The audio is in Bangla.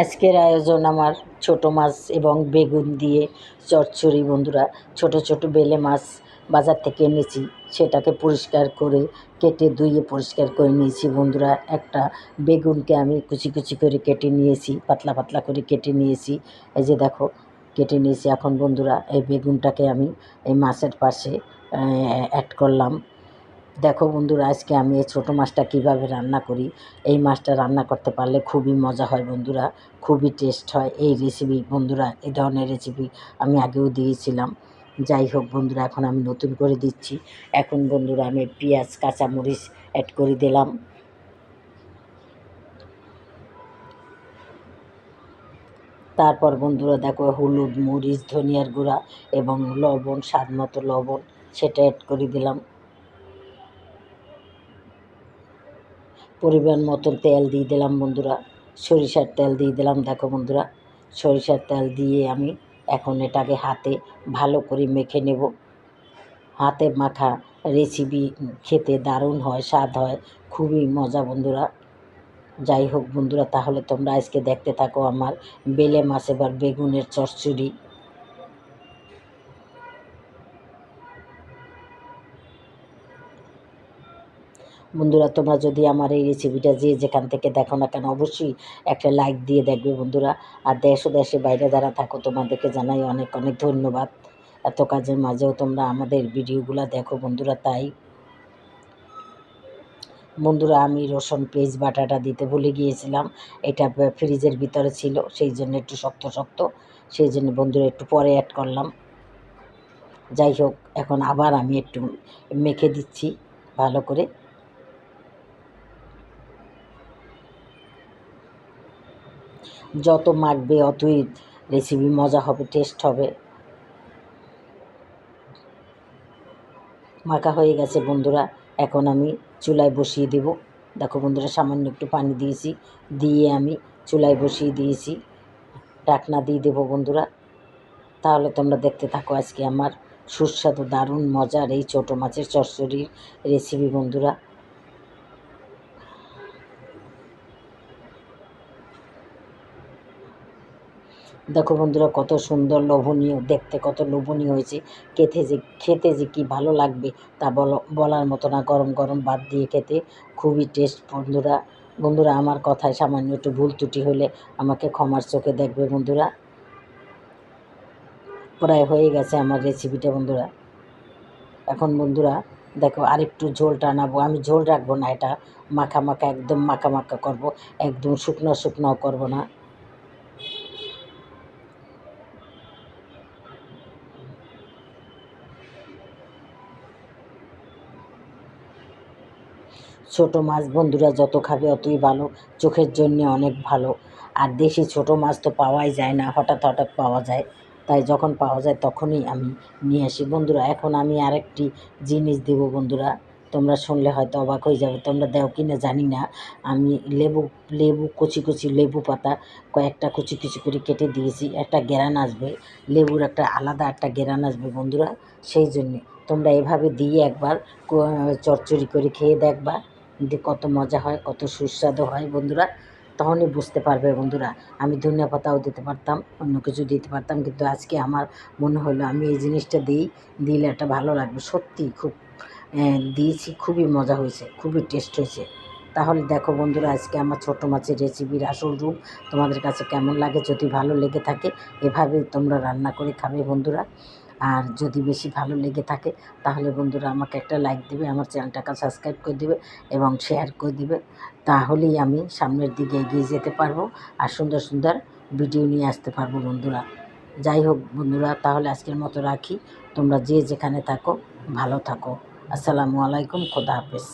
আজকের আয়োজন আমার ছোট মাছ এবং বেগুন দিয়ে চচ্চড়ি, বন্ধুরা। ছোট ছোট বেলে মাছ বাজার থেকে এনেছি। সেটাকে পরিষ্কার করে, কেটে ধুয়ে পরিষ্কার করে নিয়েছি, বন্ধুরা। একটা বেগুনকে আমি কুচি কুচি করে কেটে নিয়েছি, পাতলা পাতলা করে কেটে নিয়েছি। এই যে দেখো, কেটে নিয়েছি। এখন, বন্ধুরা, এই বেগুনটাকে আমি এই মাছের পাশে অ্যাড করলাম। দেখো বন্ধুরা, আজকে আমি এই ছোটো মাছটা কীভাবে রান্না করি, এই মাছটা রান্না করতে পারলে খুবই মজা হয় বন্ধুরা, খুবই টেস্ট হয়। এই রেসিপি বন্ধুরা, এই ধরনের রেসিপি আমি আগেও দিয়েছিলাম। যাই হোক বন্ধুরা, এখন আমি নতুন করে দিচ্ছি। এখন বন্ধুরা আমি পেঁয়াজ, কাঁচামরিচ অ্যাড করে দিলাম। তারপর বন্ধুরা দেখো হলুদ, মরিচ, ধনিয়ার গুঁড়া এবং লবণ, স্বাদ মতো লবণ, সেটা অ্যাড করে দিলাম। পরিমাণ মতন তেল দিয়ে দিলাম বন্ধুরা। সরিষার তেল দিয়ে দিলাম, দেখো বন্ধুরা। সরিষার তেল দিয়ে আমি এখন এটাকে হাতে ভালো করে মেখে নেব। হাতে মাখা রেসিপি খেতে দারুণ হয়, স্বাদ হয়, খুবই মজা বন্ধুরা। যাই হোক বন্ধুরা, তাহলে তোমরা আজকে দেখতে থাকো আমার বেলে মাছ এবার বেগুনের চচ্চড়ি। বন্ধুরা, তোমরা যদি আমার এই রেসিপিটা যে যেখান থেকে দেখো না কেন, অবশ্যই একটা লাইক দিয়ে দেখবে বন্ধুরা। আর দেশ দেশে বাইরে যারা থাকো, তোমাদেরকে জানাই অনেক অনেক ধন্যবাদ। এত কাজের মাঝেও তোমরা আমাদের ভিডিওগুলো দেখো বন্ধুরা, তাই। বন্ধুরা, আমি রসুন পেঁয়াজ বাটাটা দিতে ভুলে গিয়েছিলাম। এটা ফ্রিজের ভিতরে ছিল, সেই জন্য একটু শক্ত শক্ত। সেই জন্য বন্ধুরা, একটু পরে অ্যাড করলাম। যাই হোক, এখন আবার আমি একটু মেখে দিচ্ছি ভালো করে। যত মাখবে, অতই রেসিপি মজা হবে টেস্ট হবে। মাখা হয়ে গেছে বন্ধুরা, এখন আমি চুলায় বসিয়ে দেব। দেখো বন্ধুরা, সামান্য একটু পানি দিয়েছি, দিয়ে আমি চুলায় বসিয়ে দিয়েছি। ডাকনা দিয়ে দেবো বন্ধুরা। তাহলে তোমরা দেখতে থাকো আজকে আমার সুস্বাদু, দারুণ, মজার এই ছোটো মাছের চচ্চড়ির রেসিপি বন্ধুরা। দেখো বন্ধুরা, কত সুন্দর লোভনীয়, দেখতে কত লোভনীয় হয়েছে। খেতে যে খেতে যে কি ভালো লাগবে তা বলার মতো না। গরম গরম ভাত দিয়ে খেতে খুবই টেস্ট বন্ধুরা। বন্ধুরা, আমার কথায় সামান্য একটু ভুল ত্রুটি হলে আমাকে ক্ষমার চোখে দেখবে বন্ধুরা। প্রায় হয়ে গেছে আমার রেসিপিটা বন্ধুরা। এখন বন্ধুরা, দেখো আরেকটু ঝোল টানাবো আমি ঝোল রাখব না এটা। মাখা মাখা, একদম মাখা মাখা করব। একদম শুকনো শুকনো করব না। ছোট মাছ বন্ধুরা যত খাবে অতই ভালো, চোখের জন্য অনেক ভালো। আর দেশি ছোট মাছ তো পাওয়াই যায় না, হঠাৎ হঠাৎ পাওয়া যায়। তাই যখন পাওয়া যায় তখনই আমি নিয়ে আসি। বন্ধুরা, এখন আমি আরেকটি জিনিস দেব বন্ধুরা। তোমরা শুনলে হয়তো অবাক হয়ে যাবে, তোমরা দেও কি না জানি না। আমি লেবু লেবু, কচি কচি লেবু পাতা কয়েকটা কুচি কুচি করে কেটে দিয়েছি। একটা গেরান আসবে, লেবুর একটা আলাদা একটা গেরান আসবে বন্ধুরা। সেই জন্যে তোমরা এভাবে দিয়ে একবার চচ্চড়ি করে খেয়ে দেখবা। যে কত মজা হয়, কত সুস্বাদু হয় বন্ধুরা, তখনই বুঝতে পারবে বন্ধুরা। আমি ধনিয়া পাতাও দিতে পারতাম, অন্য কিছু দিতে পারতাম, কিন্তু আজকে আমার মনে হলো আমি এই জিনিসটা দিই, দিলে একটা ভালো লাগবে। সত্যি খুব দিয়েছি, খুবই মজা হয়েছে, খুবই টেস্ট হয়েছে। তাহলে দেখো বন্ধুরা, আজকে আমার ছোটো মাছের রেসিপির আসল রূপ তোমাদের কাছে কেমন লাগে? যদি ভালো লেগে থাকে এভাবে তোমরা রান্না করে খাবে বন্ধুরা। আর যদি বেশি ভালো লেগে থাকে, তাহলে বন্ধুরা আমাকে একটা লাইক দেবে, আমার চ্যানেলটাকে সাবস্ক্রাইব করে দেবে এবং শেয়ার করে দেবে। তাহলেই আমি সামনের দিকে এগিয়ে যেতে পারব আর সুন্দর সুন্দর ভিডিও নিয়ে আসতে পারব বন্ধুরা। যাই হোক বন্ধুরা, তাহলে আজকের মতো রাখি। তোমরা যে যেখানে থাকো, ভালো থাকো। আসসালামু আলাইকুম, খোদা হাফেজ।